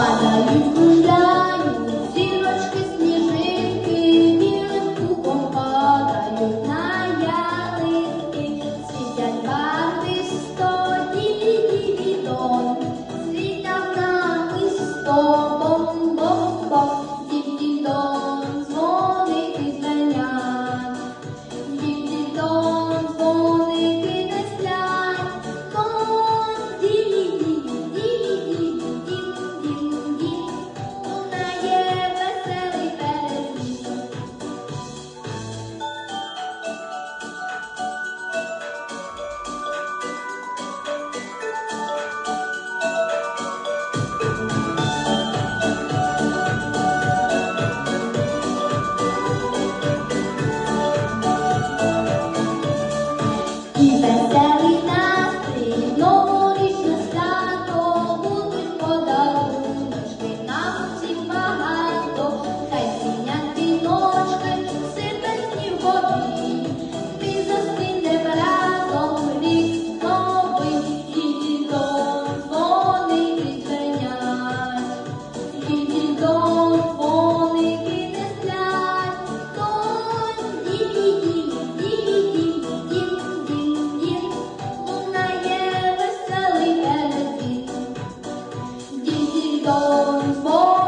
падають в дані, зірочки, сніжинки, пухом падають на ялинки, світять барви стоді відон, світять на листок. keep us down. stones.